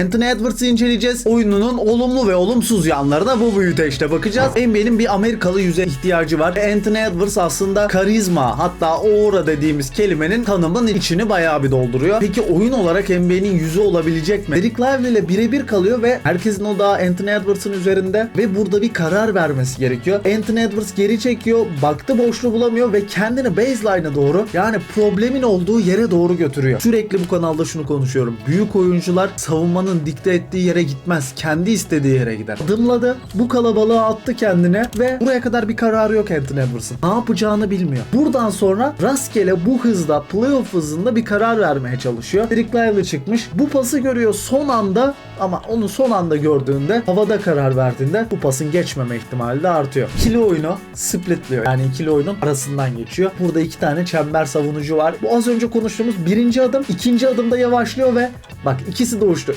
Anthony Edwards'ı inceleyeceğiz. Oyununun olumlu ve olumsuz yanlarına bu büyüteçte bakacağız. NBA'nin bir Amerikalı yüze ihtiyacı var. Anthony Edwards aslında karizma hatta aura dediğimiz kelimenin tanımın içini bayağı bir dolduruyor. Peki oyun olarak NBA'nin yüzü olabilecek mi? Derek Lively ile birebir kalıyor ve herkesin odağı Anthony Edwards'ın üzerinde ve burada bir karar vermesi gerekiyor. Anthony Edwards geri çekiyor, baktı boşluğu bulamıyor ve kendini baseline'a doğru yani problemin olduğu yere doğru götürüyor. Sürekli bu kanalda şunu konuşuyorum. Büyük oyuncular savunmanın dikte ettiği yere gitmez. Kendi istediği yere gider. Adımladı, bu kalabalığa attı kendine ve buraya kadar bir kararı yok Anthony Edwards'ın. Ne yapacağını bilmiyor. Buradan sonra rastgele bu hızda, playoff hızında bir karar vermeye çalışıyor. Derek Lively çıkmış. Bu pası görüyor son anda ama onu son anda gördüğünde havada karar verdiğinde bu pasın geçmeme ihtimali de artıyor. İkili oyunu splitliyor. Yani ikili oyunun arasından geçiyor. Burada iki tane çember savunucu var. Bu az önce konuştuğumuz birinci adım. ikinci adımda yavaşlıyor ve bak ikisi de uçtu.